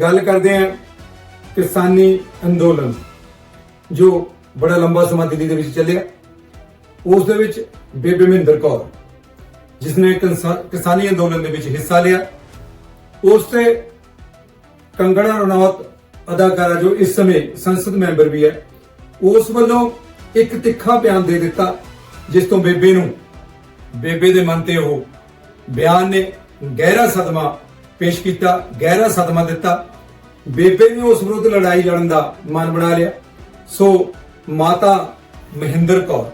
ਗੱਲ ਕਰਦੇ ਹਾਂ ਕਿਸਾਨੀ ਅੰਦੋਲਨ, ਜੋ ਬੜਾ ਲੰਬਾ ਸਮਾਂ ਦਿੱਲੀ ਦੇ ਵਿੱਚ ਚੱਲਿਆ। ਉਸ ਦੇ ਵਿੱਚ ਬੇਬੇ ਮਹਿੰਦਰ ਕੌਰ ਜਿਸ ਨੇ ਕਿਸਾ- ਕਿਸਾਨੀ ਅੰਦੋਲਨ ਦੇ ਵਿੱਚ ਹਿੱਸਾ ਲਿਆ। ਉਸ ਤੇ ਕੰਗਣਾ ਰਣੌਤ ਅਦਾਕਾਰਾ, ਜੋ ਇਸ ਸਮੇਂ ਸੰਸਦ ਮੈਂਬਰ ਵੀ ਹੈ, ਉਸ ਵੱਲੋਂ ਇੱਕ ਤਿੱਖਾ ਬਿਆਨ ਦੇ ਦਿੱਤਾ, ਜਿਸ ਤੋਂ ਬੇਬੇ ਨੂੰ, ਬੇਬੇ ਦੇ ਮਨ ਤੇ ਉਹ ਬਿਆਨ ਨੇ ਗਹਿਰਾ ਸਦਮਾ ਪੇਸ਼ ਕੀਤਾ, ਗਹਿਰਾ ਸਦਮਾ ਦਿੱਤਾ। ਬੇਬੇ ਨੇ ਉਸ ਵਿਰੁੱਧ ਲੜਾਈ ਲੜਨ ਦਾ ਮਨ ਬਣਾ ਲਿਆ। ਸੋ, ਮਾਤਾ ਮਹਿੰਦਰ ਕੌਰ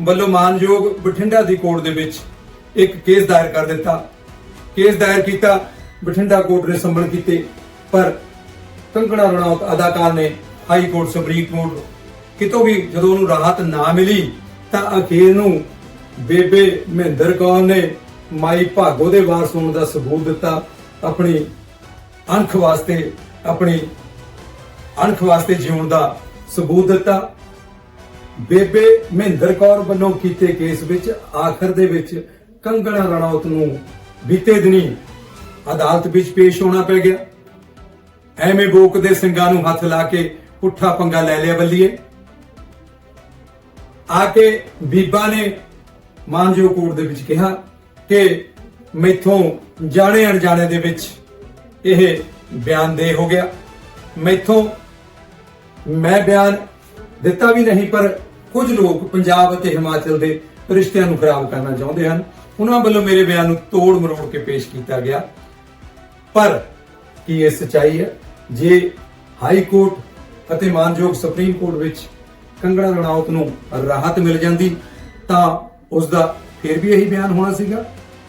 ਵੱਲੋਂ ਮਾਨਯੋਗ ਬਠਿੰਡਾ ਦੀ ਕੋਰਟ ਦੇ ਵਿੱਚ ਇੱਕ ਕੇਸ ਦਾਇਰ ਕਰ ਦਿੱਤਾ। ਕੇਸ ਦਾਇਰ ਕੀਤਾ, ਬਠਿੰਡਾ ਕੋਰਟ ਨੇ ਸੰਭਲ ਕੀਤੇ, ਪਰ ਕੰਗਣਾ ਰਣੌਤ ਅਦਾਕਾਰ ਨੇ ਹਾਈ ਕੋਰਟ, ਸੁਪਰੀਮ ਕੋਰਟ ਕਿਤੋਂ ਵੀ ਜਦੋਂ ਉਹਨੂੰ ਰਾਹਤ ਨਾ ਮਿਲੀ, ਤਾਂ ਅਖੀਰ ਨੂੰ ਬੇਬੇ ਮਹਿੰਦਰ ਕੌਰ ਨੇ ਮਾਈ ਭਾਗੋ ਦੇ ਵਾਰਸ ਹੋਣ ਦਾ ਸਬੂਤ ਦਿੱਤਾ। ਆਪਣੀ ਅਣਖ ਵਾਸਤੇ, ਆਪਣੀ ਅਣਖ ਵਾਸਤੇ ਜਿਉਣ ਦਾ ਸਬੂਤ ਦਿੱਤਾ। ਬੇਬੇ ਮਹਿੰਦਰ ਕੌਰ ਵੱਲੋਂ ਕੀਤੇ ਕੇਸ ਵਿੱਚ ਆਖਰ ਦੇ ਵਿੱਚ ਕੰਗਣਾ ਰਣੌਤ ਨੂੰ ਬੀਤੇ ਦਿਨੀ ਅਦਾਲਤ ਵਿੱਚ ਪੇਸ਼ ਹੋਣਾ ਪੈ ਗਿਆ। ਐਵੇਂ ਬੋਕ ਦੇ ਸਿੰਘਾਂ ਨੂੰ ਹੱਥ ਲਾ ਕੇ ਪੁੱਠਾ ਪੰਗਾ ਲੈ ਲਿਆ ਬੱਲੀਏ। ਆ ਕੇ ਬੀਬਾ ਨੇ ਮਾਨਜੋ ਕੋਰਟ ਦੇ ਵਿੱਚ ਕਿਹਾ ਕਿ ਮੈਥੋਂ ਜਾਣੇ ਅਣਜਾਣੇ ਦੇ ਵਿੱਚ ਇਹ ਬਿਆਨ ਦੇ ਹੋ ਗਿਆ। ਮੈਥੋਂ ਮੈਂ ਬਿਆਨ ਦਿੱਤਾ ਵੀ ਨਹੀਂ, ਪਰ ਕੁਝ ਲੋਕ ਪੰਜਾਬ ਅਤੇ ਹਿਮਾਚਲ ਦੇ ਰਿਸ਼ਤਿਆਂ ਨੂੰ ਖਰਾਬ ਕਰਨਾ ਚਾਹੁੰਦੇ ਹਨ। ਉਹਨਾਂ ਵੱਲੋਂ ਮੇਰੇ ਬਿਆਨ ਨੂੰ ਤੋੜ ਮਰੋੜ ਕੇ ਪੇਸ਼ ਕੀਤਾ ਗਿਆ। ਪਰ ਕੀ ਇਹ ਸਚਾਈ ਹੈ? ਜੇ ਹਾਈ ਕੋਰਟ ਅਤੇ ਮਾਨਯੋਗ ਸੁਪਰੀਮ ਕੋਰਟ ਵਿੱਚ ਕੰਗਣਾ ਰਣਾਉਤ ਨੂੰ ਰਾਹਤ ਮਿਲ ਜਾਂਦੀ, ਤਾਂ ਉਸ ਦਾ ਫਿਰ ਵੀ ਇਹੀ ਬਿਆਨ ਹੋਣਾ ਸੀਗਾ।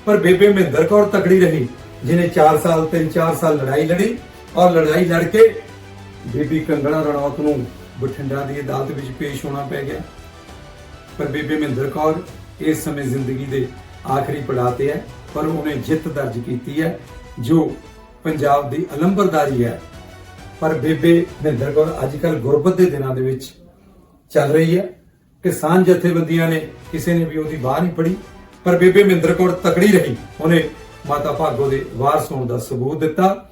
ਪਰ ਬੇਬੇ ਮਹਿੰਦਰ ਕੌਰ ਤਕੜੀ ਰਹੀ ਜਿਨੇ 4 ਸਾਲ 3-4 ਸਾਲ ਲੜਾਈ ਲੜੀ ਔਰ ਲੜਾਈ ਲੜ ਕੇ ਬੀਬੀ ਕੰਗਣਾ ਰਣੌਤ ਨੂੰ ਬਠਿੰਡਾ ਦੀ ਅਦਾਲਤ ਵਿੱਚ ਪੇਸ਼ ਹੋਣਾ ਪੈ ਗਿਆ। ਪਰ ਬੀਬੀ ਮਹਿੰਦਰ ਕੌਰ ਇਸ ਸਮੇਂ ਜ਼ਿੰਦਗੀ ਦੇ ਆਖਰੀ ਪੜਾਅ ਤੇ ਹੈ, ਪਰ ਉਹਨੇ ਜਿੱਤ ਦਰਜ ਕੀਤੀ ਹੈ, ਜੋ ਪੰਜਾਬ ਦੀ ਅਲੰਬਰਦਾਰੀ ਹੈ। ਪਰ ਬੇਬੇ ਮਹਿੰਦਰ ਕੌਰ ਅੱਜ ਕੱਲ ਗੁਰਬਤ ਦੇ ਦਿਨਾਂ ਦੇ ਵਿੱਚ ਚੱਲ ਰਹੀ ਹੈ। ਕਿਸਾਨ ਜਥੇਬੰਦੀਆਂ ਨੇ ਕਿਸੇ ਨੇ ਵੀ ਉਹਦੀ ਬਾਹ ਨਹੀਂ ਫੜੀ। ਪਰ ਬੇਬੇ ਮਹਿੰਦਰ ਕੌਰ ਤਕੜੀ ਰਹੀ। ਉਹਨੇ ਮਾਤਾ ਭਾਗੋ ਦੇ ਵਾਰਸ ਹੋਣ ਦਾ ਸਬੂਤ ਦਿੱਤਾ।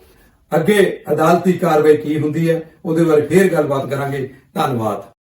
ਅੱਗੇ ਅਦਾਲਤੀ ਕਾਰਵਾਈ ਕੀ ਹੁੰਦੀ ਹੈ, ਉਹਦੇ ਬਾਰੇ ਫੇਰ ਗੱਲਬਾਤ ਕਰਾਂਗੇ। ਧੰਨਵਾਦ।